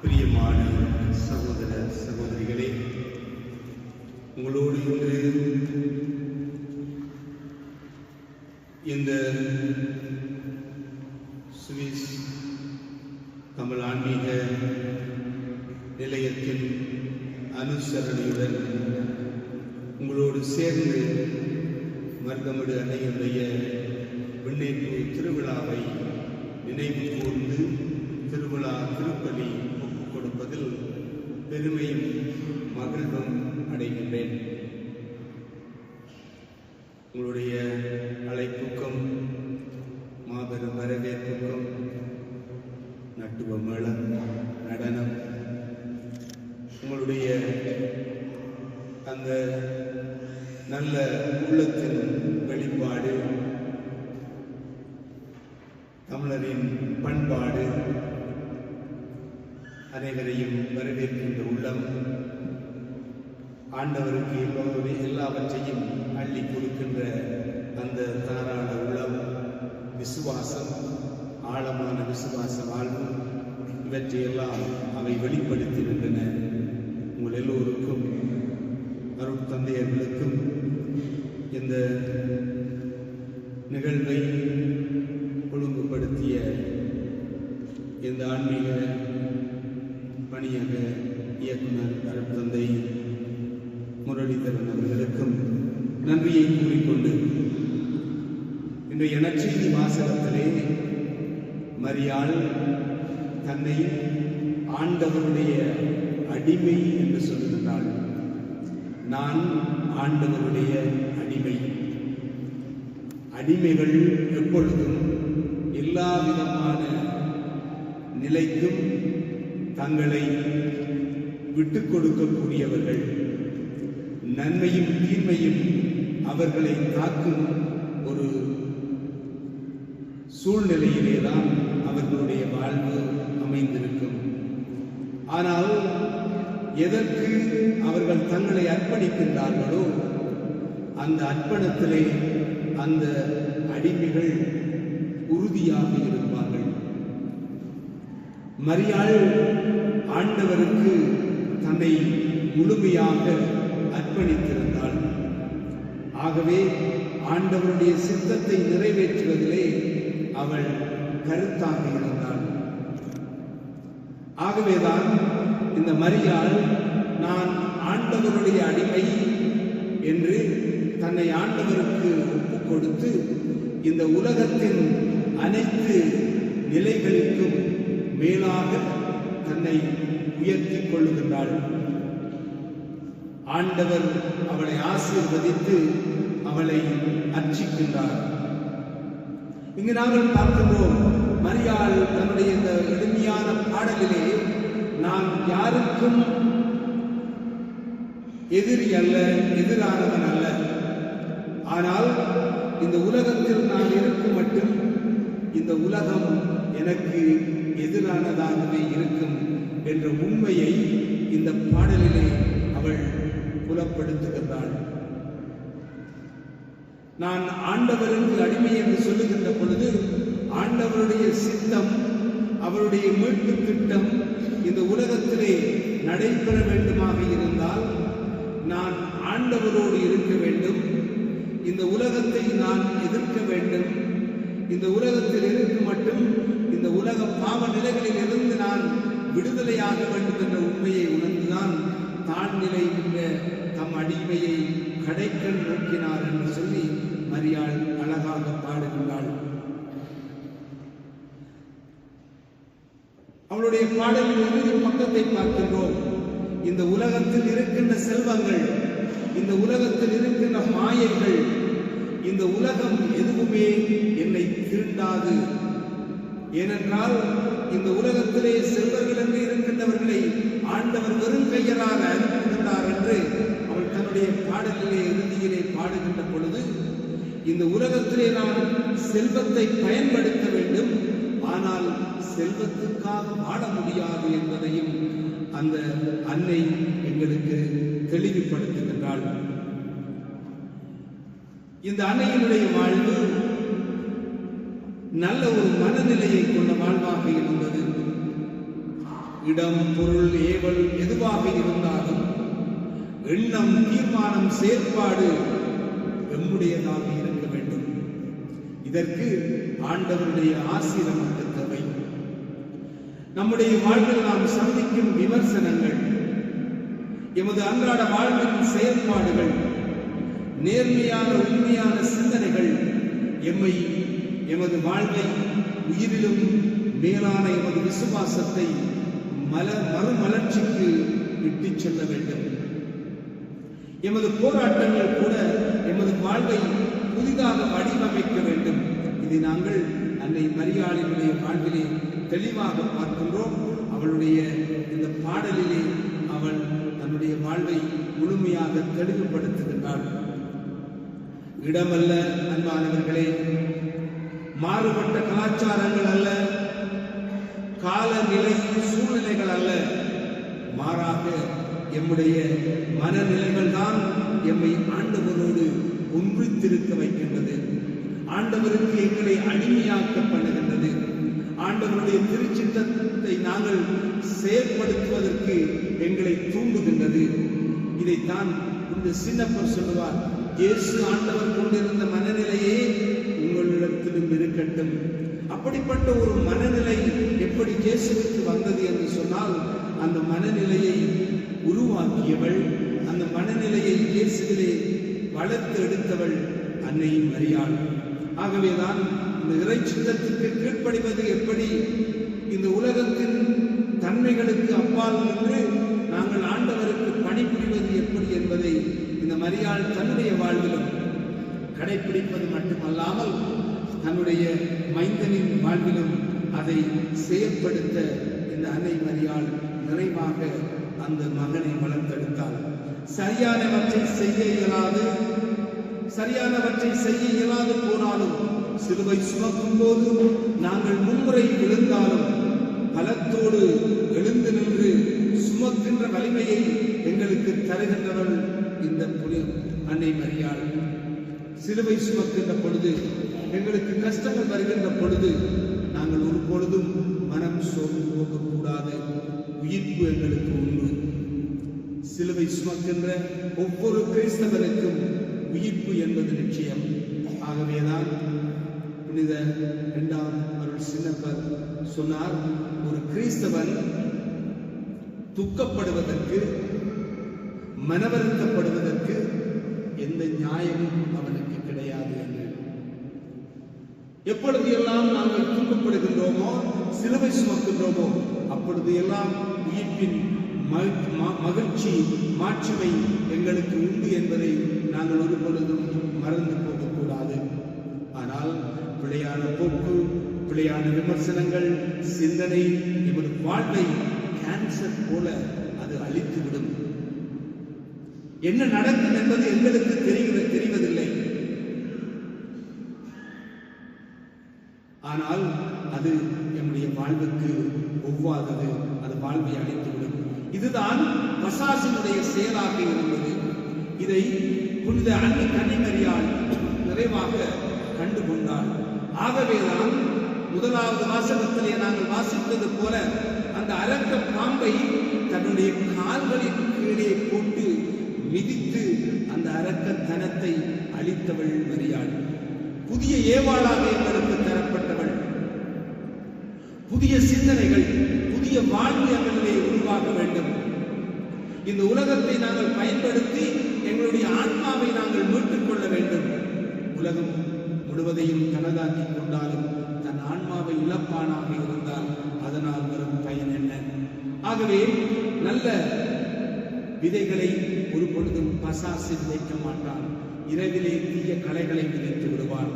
பிரியமான சகோதர சகோதரிகளே உங்களோடு இன்று இந்த சுவிஸ் தமிழ் ஆன்மீக நிலையத்தின் அனுசரணையுடன் உங்களோடு சேர்ந்து மருதமடு அன்னையுடைய விண்ணேற்பு திருவிழாவை நினைவு கூர்ந்து திருவிழா திருப்பலி ஒப்புக் கொடுப்பதில் பெருமையும் மகிழ்வும் அடைகின்றேன். உங்களுடைய அழைப்புக்கும் மாபெரும் வரவேற்புக்கும் நட்டுவ மேளம் நடனம் உங்களுடைய அந்த நல்ல உள்ளத்தின் வெளிப்பாடு தமிழரின் பண்பாடு அனைவரையும் வரவேற்கின்ற உள்ளம் ஆண்டவருக்கு எல்லோருமே எல்லாவற்றையும் அள்ளி கொடுக்கின்ற அந்த தாராள உள்ளம் விசுவாசம் ஆழமான விசுவாச வாழ்வு இவற்றையெல்லாம் அவை உங்கள் எல்லோருக்கும் அருள் தந்தையர்களுக்கும் இந்த நிகழ்வை ஒழுங்குபடுத்திய இந்த ஆன்மீக பணியக இயக்குனர் அருள் தந்தை முரளிதரன் அவர்களுக்கும் நன்றியை கூறிக்கொண்டு இன்றைய நற்செய்தி வாசகத்திலே மரியாள் தன்னை ஆண்டவருடைய அடிமை என்று சொல்லுகின்றாள். நான் ஆண்டவருடைய அடிமை. அடிமைகள் எப்பொழுதும் எல்லா விதமான நிலைக்கும் தங்களை விட்டுக் கொடுக்கக்கூடியவர்கள். நன்மையும் தீமையும் அவர்களை தாக்கும் ஒரு சூழ்நிலையிலே தான் அவர்களுடைய வாழ்வு அமைந்திருக்கும். ஆனால் எதற்கு அவர்கள் தங்களை அர்ப்பணிக்கின்றார்களோ அந்த அர்ப்பணத்திலே அந்த அடிமைகள் உறுதியாக இருப்பார்கள். மரியாள் ஆண்டவருக்கு தன்னை முழுமையாக அர்ப்பணித்திருந்தாள். ஆகவே ஆண்டவருடைய சித்தத்தை நிறைவேற்றுவதிலே அவள் கருத்தாக இருந்தாள். ஆகவேதான் இந்த மரியாள் நான் ஆண்டவருடைய அடிமை என்று தன்னை ஆண்டவருக்கு ஒப்புக் கொடுத்து இந்த உலகத்தின் அனைத்து நிலைகளுக்கும் மேலாக தன்னை உயர்த்திக் கொள்ளுகின்றாள். ஆண்டவர் அவளை ஆசீர்வதித்து அவளை அர்ச்சிக்கின்றார். இங்கு நாங்கள் பார்க்கின்றோம் மரியாள் தன்னுடைய இந்த எளிமையான பாடலிலே நான் யாருக்கும் எதிரி அல்ல எதிரானவன் அல்ல. ஆனால் இந்த உலகத்தில் நான் இருக்கும் மட்டும் இந்த உலகம் எனக்கு எதிரானதாகவே இருக்கும் என்ற உண்மையை இந்த பாடலிலே அவள் புலப்படுத்துகின்றாள். நான் ஆண்டவருக்கு அடிமை என்று சொல்லுகின்ற பொழுது ஆண்டவருடைய சித்தம் அவருடைய மீட்பு திட்டம் இந்த உலகத்திலே நடைபெற வேண்டுமாக இருந்தால் நான் ஆண்டவரோடு இருக்க வேண்டும். இந்த உலகத்தை நான் எதிர்க்க வேண்டும். இந்த உலகத்தில் இருந்து மட்டும் இந்த உலக பாவ நிலைகளில் இருந்து நான் விடுதலையாக வேண்டும் என்ற உண்மையை உணர்ந்துதான் தான் நிலைகின்ற தம் அடிமையை கடைக்கல் நோக்கினார் என்று சொல்லி மரியாள் அழகாக பாடுகின்றாள். அவளுடைய பாடலின் இறுதி பக்கத்தை பார்க்கின்றோம். இந்த உலகத்தில் இருக்கின்ற செல்வங்கள் இந்த உலகத்தில் இருக்கின்ற மாயைகள் இந்த உலகம் எதுவுமே என்னை திருண்டாது ஏனென்றால் இந்த உலகத்திலே செல்வர்கள் இருக்கின்றவர்களை ஆண்டவர் வெறும் கையராக அனுப்புகின்றார் என்று அவள் தன்னுடைய பாடலிலே இறுதியிலே பாடுகின்ற பொழுது இந்த உலகத்திலே நான் செல்வத்தை பயன்படுத்த வேண்டும். ஆனால் செல்வத்துக்காக வாழ முடியாது என்பதையும் அந்த அன்னை எங்களுக்கு தெளிவுபடுத்துகின்றாள். இந்த அன்னையினுடைய வாழ்வு நல்ல ஒரு மனநிலையை கொண்ட வாழ்வாக இருந்தது. இடம் பொருள் ஏவல் எதுவாக இருந்தாலும் எண்ணம் தீர்மானம் செயற்பாடு எம்முடையதாக இதற்கு ஆண்டவருடைய ஆசி நமக்கு தேவை. நம்முடைய வாழ்வில் நாம் சந்திக்கும் விமர்சனங்கள் எமது அன்றாட வாழ்வின் செயல்பாடுகள் நேர்மையான உண்மையான சிந்தனைகள் எம்மை எமது வாழ்வை உயிரிலும் மேலான எமது விசுவாசத்தை மல மறுமலர்ச்சிக்கு இட்டுச் செல்ல வேண்டும். எமது போராட்டங்கள் கூட எமது வாழ்வை புதிதாக வடிவமைக்க வேண்டும். இதை நாங்கள் அன்னை மரியாளினுடைய வாழ்விலே தெளிவாக பார்க்கின்றோம். அவளுடைய இந்த பாடலிலே அவள் தன்னுடைய வாழ்வை முழுமையாக தெளிவுபடுத்துகின்றாள். இடமல்ல அன்பானவர்களே. மாறுபட்ட கலாச்சாரங்கள் அல்ல. காலநிலை சூழ்நிலைகள் அல்ல. மாறாக எம்முடைய மனநிலைகள் தான் எம்மை ஆண்டவரோடு ஒன்றித்திருக்க வைக்கின்றது. ஆண்டவருக்கு எங்களை அடிமையாக்க பண்ணுகின்றது ஆண்டவருடைய திருச்சித்தத்தை நாங்கள் செயற்படுத்துவதற்கு எங்களை தூண்டுகின்றது இதைத்தான் இந்த சின்னப்பர் சொல்லுவார். இயேசு ஆண்டவர் கொண்டிருந்த மனநிலையே உங்களிடத்திலும் இருக்கட்டும். அப்படிப்பட்ட ஒரு மனநிலை எப்படி இயேசுவுக்கு வந்தது என்று சொன்னால் அந்த மனநிலையை உருவாக்கியவள் அந்த மனநிலையை இயேசுகளே வளர்த்து எடுத்தவள் அன்னை மரியாள். ஆகவேதான் இந்த இறை சிந்தத்துக்கு கீழ்ப்படிவது எப்படி? இந்த உலகத்தின் தன்மைகளுக்கு அப்பால் நின்று நாங்கள் ஆண்டவருக்கு பணிபுரிவது எப்படி என்பதை இந்த மரியாள் தன்னுடைய வாழ்விலும் கடைபிடிப்பது மட்டுமல்லாமல் தன்னுடைய மைந்தனின் வாழ்விலும் அதை செயற்படுத்த இந்த அன்னை மரியாள் நிறைவாக அந்த மகனை வளர்த்தெடுத்தாள். சரியானவற்றை செய்ய இயலாது சரியானவற்றை செய்ய இயலாது போனாலும் சிலுவை சுமக்கும் போது நாங்கள் மும்முறை விழுந்தாலும் பலத்தோடு எழுந்து நின்று சுமக்கின்ற வலிமையை எங்களுக்கு தருகின்றவள் இந்த புனி அன்னை மரியாள். சிலுவை சுமக்கின்ற பொழுது எங்களுக்கு கஷ்டங்கள் வருகின்ற பொழுது நாங்கள் ஒரு பொழுதும் மனம் சோர்ந்து போகக்கூடாது. உயிர்ப்பு எங்களுக்கு உண்டு. சிலுவை சுமக்கின்ற ஒவ்வொரு கிறிஸ்தவனுக்கும் உயிர்ப்பு என்பது நிச்சயம். ஆகவேதான் புனித இரண்டாம் அருள் சின்னப்பர் சொன்னார் ஒரு கிறிஸ்தவன் துக்கப்படுவதற்கு மனவருத்தப்படுவதற்கு எந்த நியாயமும் அவனுக்கு கிடையாது என்று. எப்பொழுது எல்லாம் நாங்கள் துன்பப்படுகின்றோமோ சிலுவை சுமக்கின்றோமோ அப்பொழுது எல்லாம் உயிர்ப்பின் மகிழ்ச்சி மாட்சிமை எங்களுக்கு உண்டு என்பதை நாங்கள் ஒரு பொழுதும் மறந்து போகக்கூடாது. ஆனால் பிழையான போக்கு பிழையான விமர்சனங்கள் சிந்தனை எமது வாழ்வை கேன்சர் போல அது அழித்துவிடும். என்ன நடக்கும் என்பது எங்களுக்கு தெரிகிறது தெரிவதில்லை. ஆனால் அது நம்முடைய வாழ்வுக்கு ஒவ்வாதது. அது வாழ்வை அழைத்துவிடும். இதுதான் பசாசினுடைய செயலாக இருந்தது. இதை புனித அன்னை கன்னிமரியால் நிறைவாக கண்டுகொண்டாள். ஆகவேதான் முதலாவது வாசகத்திலே நாங்கள் வாசித்தது போல அந்த அரக்க பாம்பை தன்னுடைய கால்களின் கீழே போட்டு மிதித்து அந்த அரக்கத்தனத்தை அழித்தவள் மரியாள். புதிய ஏவாளாக எங்களுக்கு தரப்பட்டவள். புதிய சிந்தனைகள் புதிய வாழ்வு எங்களிலே உருவாக வேண்டும். இந்த உலகத்தை நாங்கள் பயன்படுத்தி எங்களுடைய ஆன்மாவை நாங்கள் மீட்டுக் கொள்ள வேண்டும். உலகம் முழுவதையும் தனதாக்கிக் கொண்டாலும் தன் ஆன்மாவை இழப்பானாக இருந்தால் அதனால் வரும் பயன் என்ன? ஆகவே நல்ல விதைகளை ஒரு பொழுதும் பசாசு விதைக்க மாட்டான். இரவிலே தீய கலைகளை விதைத்து விடுவான்.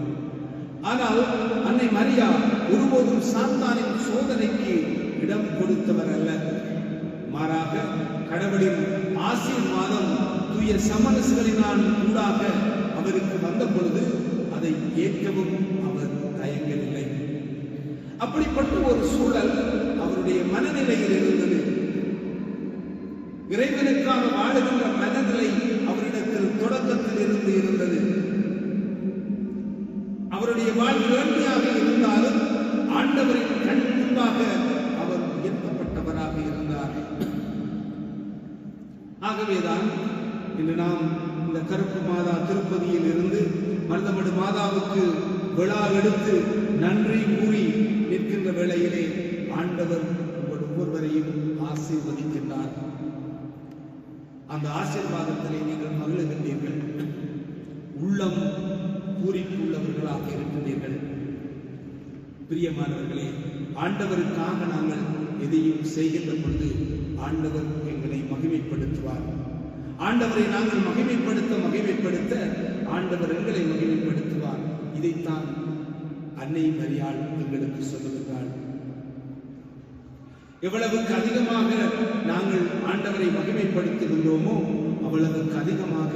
ஆனால் அன்னை மரியா ஒருபோதும் சாத்தானின் சோதனைக்கு இடம் கொடுத்தவர் அல்ல மாறாக கடவுளின் ஆசீர்வாதம் தூய சமரசுகளினால் ஊடாக அவருக்கு வந்த பொழுது அதை ஏற்கவும் அவர் தயங்கவில்லை. அப்படிப்பட்ட ஒரு சூழல் அவருடைய மனநிலையில் இருந்தது. இறைவனுக்காக வாழுகின்ற மனநிலை அவரிடத்தில் தொடக்கத்தில் இருந்து இருந்தது. அவருடைய வாழ்வு கண் இருந்தாலும் நபராக இருந்தார். ஆகவேதான் இன்று நாம் இந்த கருப்பு மாதா திருப்பதியில் இருந்து மருதமடு மாதாவுக்கு விழா எடுத்து நன்றி கூறி நிற்கின்ற வேளையிலே ஆண்டவர் உங்கள் ஒவ்வொருவரையும் ஆசீர்வதிக்கின்றார். அந்த ஆசீர்வாதத்திலே நீங்கள் மகிழ்கின்றீர்கள். உள்ளம் பூரிப்புள்ளவர்களாக இருக்கின்றீர்கள். பிரியமானவர்களே ஆண்டவருக்காக நாங்கள் எதையும் செய்கின்ற பொழுது ஆண்டவர் எங்களை மகிமைப்படுத்துவார். ஆண்டவரை நாங்கள் மகிமைப்படுத்த மகிமைப்படுத்த ஆண்டவர் எங்களை மகிமைப்படுத்துவார். இதைத்தான் அன்னை மரியாள் எங்களுக்கு சொல்லுகிறாள். எவ்வளவுக்கு அதிகமாக நாங்கள் ஆண்டவரை மகிமைப்படுத்துகின்றோமோ அவ்வளவுக்கு அதிகமாக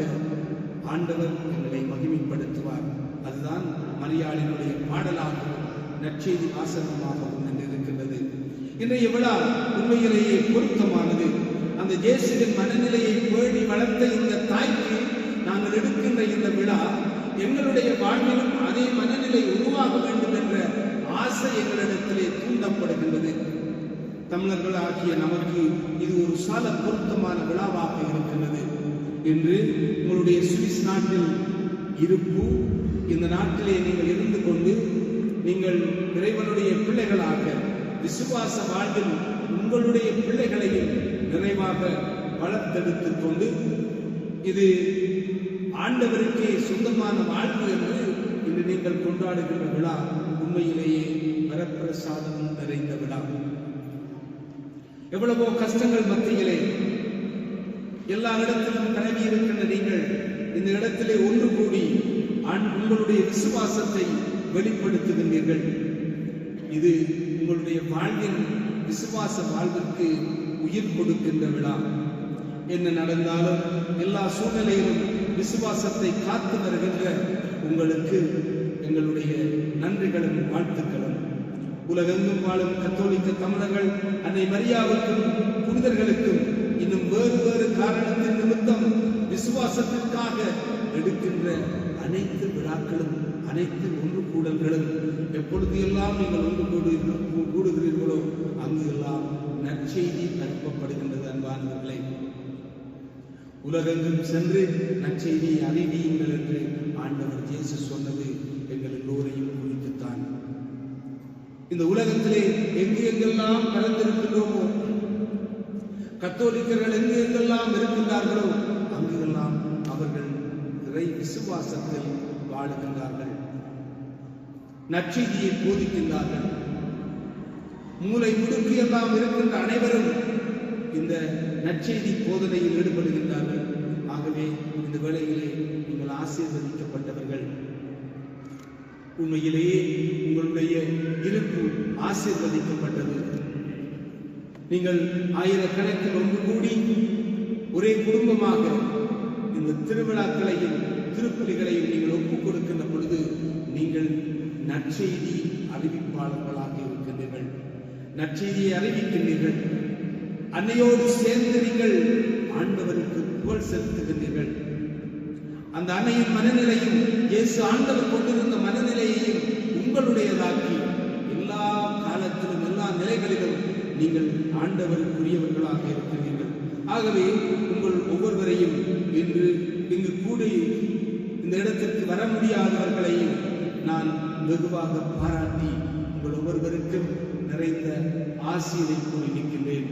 ஆண்டவர் எங்களை மகிமைப்படுத்துவார். அதுதான் மரியாளினுடைய பாடலாகவும் நற்செய்தி வாசகமாகவும் நின்றிருக்கின்றது. இன்றைய விழா உண்மையிலேயே பொருத்தமானது. அந்த ஜேசுவின் மனநிலையை பேணி வளர்த்த இந்த தாய்க்கு நாங்கள் எடுக்கின்ற இந்த விழா எங்களுடைய வாழ்விலும் அதே மனநிலை உருவாக வேண்டும் என்ற ஆசை எங்களிடத்திலே தூண்டப்படுகின்றது. தமிழர்கள் ஆகிய நமக்கு இது ஒரு சால பொருத்தமான விழாவாக இருக்கின்றது என்று உங்களுடைய சுவிஸ் நாட்டில் இருப்பு இந்த நாட்டிலே நீங்கள் இருந்து கொண்டு நீங்கள் இறைவனுடைய பிள்ளைகளாக விசுவாச வாழ்வில் உங்களுடைய பிள்ளைகளையும் நிறைவாக வளர்த்தெடுத்துக் கொண்டு இது ஆண்டவருக்கே சொந்தமான வாழ்வு என்று இன்று நீங்கள் கொண்டாடுகின்ற விழா உண்மையிலேயே வரப்பிரசாதம் நிறைந்த விழா. எவ்வளவோ கஷ்டங்கள் மத்தியிலே எல்லா இடத்திலும் பரவி இருக்கின்ற நீங்கள் இந்த இடத்திலே ஒன்று கூடி ஆண்- உங்களுடைய விசுவாசத்தை வெளிப்படுத்துகின்றீர்கள். இது உங்களுடைய வாழ்வின் விசுவாச வாழ்விற்கு உயிர் கொடுக்கின்ற விழா. என்ன நடந்தாலும் எல்லா சூழ்நிலையிலும் விசுவாசத்தை காத்து வருகின்ற உங்களுக்கு எங்களுடைய நன்றிகளும் வாழ்த்துக்களும். உலகெங்கும் வாழும் கத்தோலிக்க தமிழர்கள் அன்னை மரியாவுக்கும் புனிதர்களுக்கும் இன்னும் வேறு வேறு காரணத்தின் நிமித்தம் விசுவாசத்திற்காக எடுக்கின்ற அனைத்து விழாக்களும் அனைத்து ஒன்று கூடல்களும் எப்பொழுது எல்லாம் நீங்கள் ஒன்று கூடு கூடுகிறீர்களோ அங்கு எல்லாம் நற்செய்தி அனுப்பப்படுகின்றது அன்பானவர்களே உலகெங்கும் சென்று நற்செய்தியை அறிவியுங்கள் என்று ஆண்டவர் இயேசு சொன்னது எங்கள் எல்லோரையும் குறித்துத்தான். இந்த உலகத்திலே எங்கு எங்கெல்லாம் கலந்திருக்கின்றோமோ கத்தோலிக்கர்கள் எங்கு எங்கெல்லாம் இருக்கின்றார்களோ அங்கெல்லாம் அவர்கள் இறை விசுவாசத்தில் வாழுகின்றார்கள். நற்செய்தியை போதிக்கின்றார்கள். மூளை முடுக்கி எல்லாம் இருக்கின்ற அனைவரும் இந்த நற்செய்தி போதனையில் ஈடுபடுகின்றார்கள். ஆகவே இந்த வேளையிலே நீங்கள் ஆசீர்வதிக்கப்பட்டவர்கள். உண்மையிலேயே உங்களுடைய இருப்பு ஆசீர்வதிக்கப்பட்டது. நீங்கள் ஆயிரக்கணக்கில் ஒன்று கூடி ஒரே குடும்பமாக இந்த திருவிழாக்களையும் திருப்பலிகளையும் நீங்கள் ஒப்புக் கொடுக்கின்ற பொழுது நீங்கள் நற்செய்தி அறிவிப்பாளர்களாக இருக்கின்றீர்கள். நற்செய்தியை அறிவிக்கின்றீர்கள். அன்னையோடு சேர்ந்து நீங்கள் ஆண்டவருக்கு புகழ் செலுத்துகின்றீர்கள். அந்த அன்னையின் மனநிலையும் இயேசு ஆண்டவர் கொண்டிருந்த மனநிலையையும் உங்களுடையதாக்கி எல்லா காலத்திலும் எல்லா நிலைகளிலும் நீங்கள் ஆண்டவருக்குரியவர்களாக இருக்கிறீர்கள் ஆகவே உங்கள் ஒவ்வொருவரையும் இன்று இங்கு கூடி இந்த இடத்திற்கு வர முடியாதவர்களையும் நான் வெகுவாக பாராட்டி உங்கள் ஒவ்வொருவருக்கும் நிறைந்த ஆசிரியரை கூறியிருக்கின்றேன்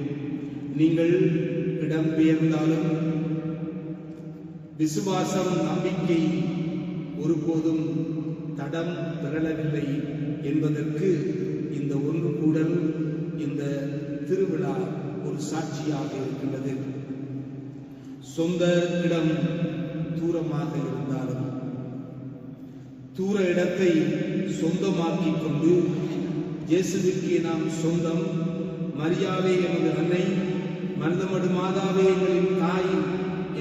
நீங்கள் இடம்பெயர்ந்தாலும் விசுவாசம் நம்பிக்கை ஒருபோதும் தடம் பிறழவில்லை என்பதற்கு இந்த ஒன்று கூடல் இந்த திருவிழா ஒரு சாட்சியாக இருக்கின்றது. சொந்த இடம் தூரமாக இருந்தாலும் தூர இடத்தை சொந்தமாக்கி கொண்டு இயேசுவிற்கு நாம் சொந்தம். மரியாதை எமது அன்னை மருதமடு மாதாவே எங்களின் தாய்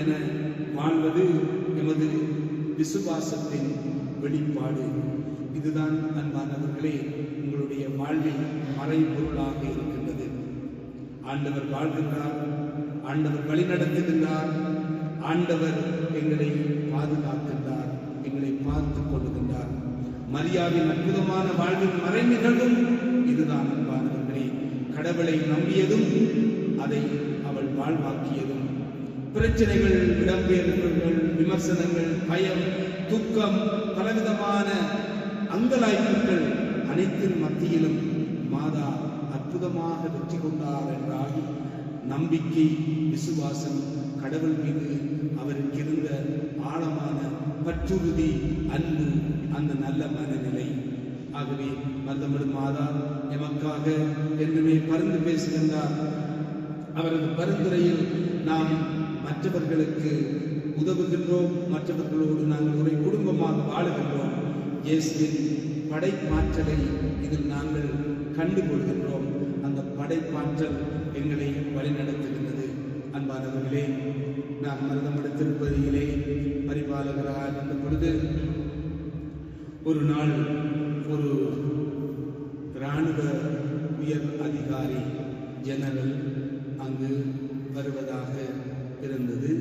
என வாழ்வது எமது விசுவாசத்தின் வெளிப்பாடு. இதுதான் அன்பானவர்களே உங்களுடைய வாழ்வில் மறைபொருளாக இருக்கின்றது. ஆண்டவர் வாழ்கின்றார் ஆண்டவர் வழிநடத்துகின்றார் ஆண்டவர் எங்களை பாதுகாக்கின்றார். எங்களை பார்த்து கொள்ளுகின்றார். மரியாவின் அற்புதமான வாழ்வின் மறை நிகழ்வும் இதுதான் அன்பானவர்களே கடவுளை நம்பியதும் அதை அவள் வாழ்வாக்கியதும். பிரச்சனைகள் இடம்பெயர்வுகள் விமர்சனங்கள் பயம் துக்கம் பலவிதமான அங்கலாய்ப்புகள் அனைத்தின் மத்தியிலும் மாதா அற்புதமாக வெற்றி கொண்டார் என்றால் நம்பிக்கை விசுவாசம் கடவுள் மீது அவருக்கு இருந்த ஆழமான பற்றுறுதி அன்பு அந்த நல்ல மனநிலை. ஆகவே மருதமிடு மாதா எமக்காக என்றுமே பரிந்து பேசுகின்றார். அவரது பரிந்துரையில் நாம் மற்றவர்களுக்கு உதவுகின்றோம் மற்றவர்களோடு நாங்கள் ஒரு குடும்பமாக வாழுகின்றோம். இயேசுவின் படைப்பாற்றலை இதில் நாங்கள் கண்டுகொள்கின்றோம். அந்த படைப்பாற்றல் எங்களை வழிநடத்துகின்றது. அன்பானவர்களே நாம் மருதமட திருப்பதியிலே பரிபாலகராக இருந்த பொழுது ஒரு நாள் ஒரு இராணுவ உயர் அதிகாரி ஜெனரல் அங்கு வருவதாக இருந்தது.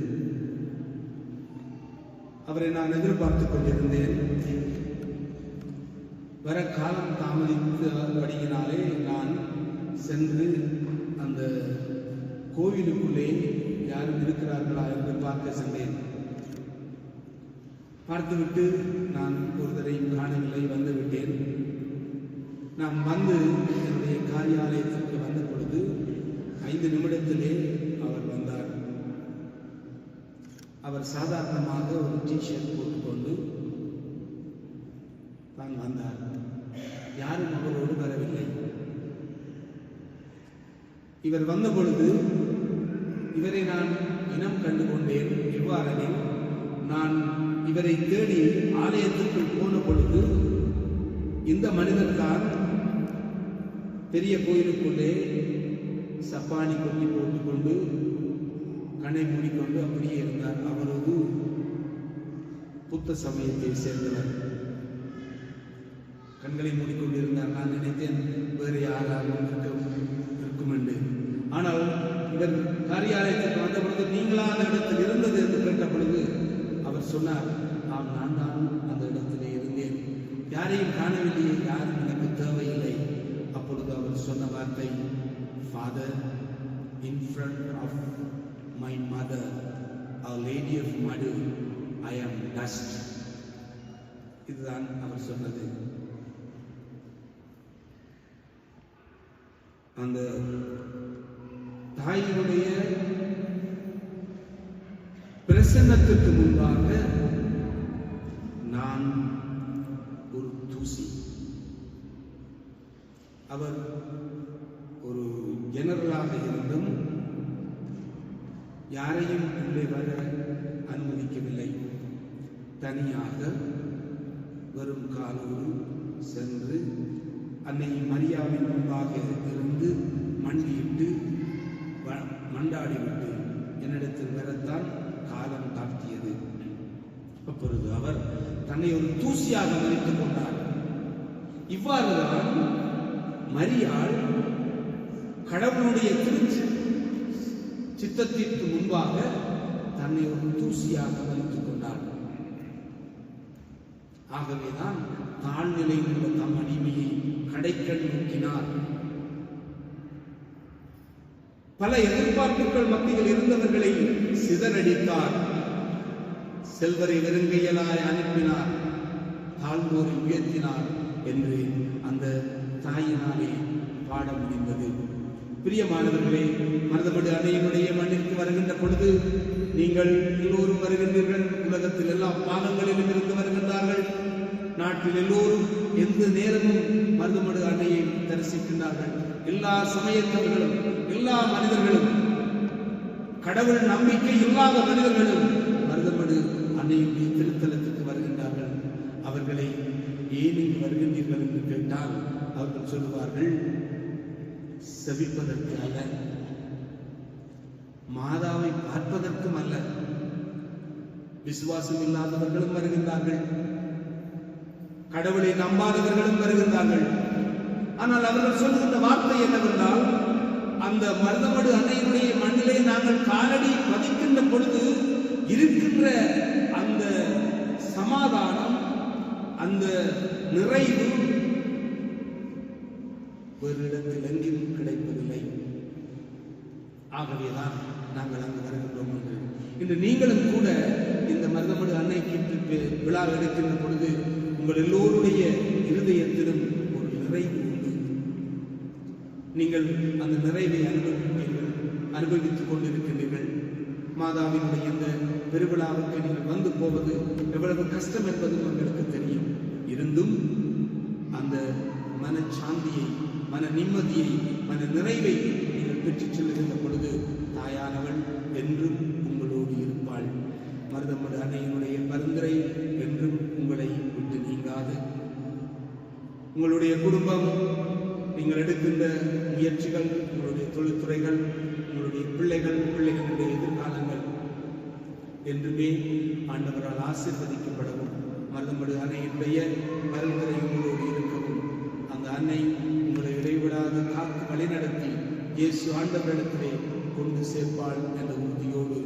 அவரை நான் எதிர்பார்த்துக் கொண்டிருந்தேன். வர காலம் தாமதித்தபடியினாலே நான் சென்று அந்த கோவிலுக்குள்ளே யாரும் இருக்கிறார்களா என்று பார்க்க சென்றேன். பார்த்துவிட்டு நான் ஒரு தடவை காணவில்லை வந்து விட்டேன் நான் வந்து என்னுடைய காரியாலயத்திற்கு வந்த பொழுது ஐந்து நிமிடத்திலே அவர் வந்தார். அவர் சாதாரணமாக ஒரு டிஷர்ட் போட்டுக்கொண்டு தான் வந்தார். யாரும் அவரோடு வரவில்லை. இவர் வந்த பொழுது இவரை நான் இனம் கண்டு கொண்டேன் எவ்வாறெனில் நான் இவரை தேடி ஆலயத்திற்குள் போன பொழுது இந்த மனிதன் தான் பெரிய கோயிலுக்குள்ளே சப்பானி கொட்டி போட்டுக்கொண்டு கண்ணை மூடிக்கொண்டு அப்படியே இருந்தார். அவரது புத்த சமயத்தை சேர்ந்தவர். கண்களை மூடிக்கொண்டிருந்தார். நான் நினைத்தேன் வேறு யாராலும் இருக்கும் என்று ஆனால் இவர் காரியாலயத்திற்கு வந்த பொழுது நீங்களா அந்த இடத்தில் இருந்தது என்று கேட்ட பொழுது அவர் சொன்னார் ஆம் நான் தான் அந்த இடத்திலே இருந்தேன். யாரையும் காணவில்லையே யாரும் எனக்கு தேவையில்லை. அப்பொழுது அவர் சொன்ன வார்த்தை father in friend of my mother a lady of mud I am dust இதுதான் அவர் சொன்னது. அந்த தாயினுடைய பிரசன்னத்துக்கு முன்பாக நான் ஒரு தூசி. அவர் ஒரு ஜெனரலாக இருந்தும் யாரையும் உள்ளே வர அனுமதிக்கவில்லை. தனியாக வரும் காலூரில் சென்று அன்னை மரியாவின் முன்பாக இருந்து மண்டியிட்டு வ- மண்டாடிவிட்டு என்னிடத்தில் வரத்தான் காலம் தாழ்த்தியது. அப்பொழுது அவர் தன்னை ஒரு தூசியாக நினைத்துக் கொண்டார். இவ்வாறுதான் மரியாள் கடவுளுடைய திருச்சி சித்தத்திற்கு முன்பாக தன்னை ஒரு தூசியாக மதித்துக் கொண்டார் ஆகவேதான் தாழ்நிலையில் உள்ள தம் அடிமையை கடைக்கண் நோக்கினார். பல எதிர்பார்ப்புகள் மத்தியில் இருந்தவர்களை சிதறடித்தார். செல்வரை நெருங்கையலாய் அனுப்பினார். தாழ்ந்தோரை உயர்த்தினார் என்று அந்த தாயினாலே பாட முடிந்தது. பிரியமானவர்களே மருதமடு அன்னையினுடைய மண்ணிற்கு வருகின்ற பொழுது நீங்கள் எல்லோரும் வருகின்றீர்கள். உலகத்தில் எல்லா பாகங்களிலும் இருந்து வருகின்றார்கள். நாட்டில் எல்லோரும் எந்த நேரமும் மருதமடு அன்னையை தரிசிக்கின்றார்கள். எல்லா சமயத்தவர்களும் எல்லா மனிதர்களும் கடவுள் நம்பிக்கை இல்லாத மனிதர்களும் மருதமடு அன்னையுடைய திருத்தலத்துக்கு வருகின்றார்கள். அவர்களை ஏன் வருகின்றீர்கள் என்று கேட்டால் அவர்கள் சொல்லுவார்கள் செவிப்பதற்கு அல்ல மாதாவை பார்ப்பதற்கும் அல்ல விசுவாசம் இல்லாதவர்களும் வருகின்றார்கள் கடவுளை நம்பாதவர்களும் வருகின்றார்கள். ஆனால் அவர்கள் சொல்லுகின்ற வார்த்தை என்னவென்றால் அந்த மருதமடு அன்னையினுடைய மண்ணிலே நாங்கள் காலடி பதிக்கின்ற பொழுது இருக்கின்ற அந்த சமாதானம் அந்த நிறைவு ஒரு இடத்தில் எங்கும் கிடைப்பதில்லை ஆகவேதான் நாங்கள் அங்கு வருகின்றோம் என்று. இன்று நீங்களும் கூட இந்த மருதமடு அன்னைக்கு விழா எடுக்கின்ற பொழுது உங்கள் எல்லோருடைய இருதயத்திலும் ஒரு நிறைவு நீங்கள் அந்த நிறைவை அனுபவிப்பீர்கள் அனுபவித்துக் கொண்டிருக்கின்றீர்கள். மாதாவினுடைய இந்த பெருவிழாவுக்கு நீங்கள் வந்து போவது எவ்வளவு கஷ்டம் என்பது உங்களுக்கு தெரியும். இருந்தும் அந்த மனச்சாந்தியை மன நிம்மதியை மன நிறைவை நீங்கள் பெற்றுச் செல்லுகின்ற பொழுது தாயானவள் என்றும் உங்களோடு இருப்பாள். மருதமடு அன்னையினுடைய பரிந்துரை என்றும் உங்களை விட்டு நீங்காது. உங்களுடைய குடும்பம் நீங்கள் எடுக்கின்ற முயற்சிகள் உங்களுடைய தொழில்துறைகள் உங்களுடைய பிள்ளைகள் பிள்ளைகளுடைய எதிர்காலங்கள் என்றுமே ஆண்டவரால் ஆசீர்வதிக்கப்படவும் அன்னையின் பெயர் பரிந்துரை உங்களோடு இருக்கவும் அந்த அன்னை உங்களை இடைவிடாது காத்து வழிநடத்தி இயேசு ஆண்டவரிடத்திலே கொண்டு சேர்ப்பாள் என்ற உறுதியோடு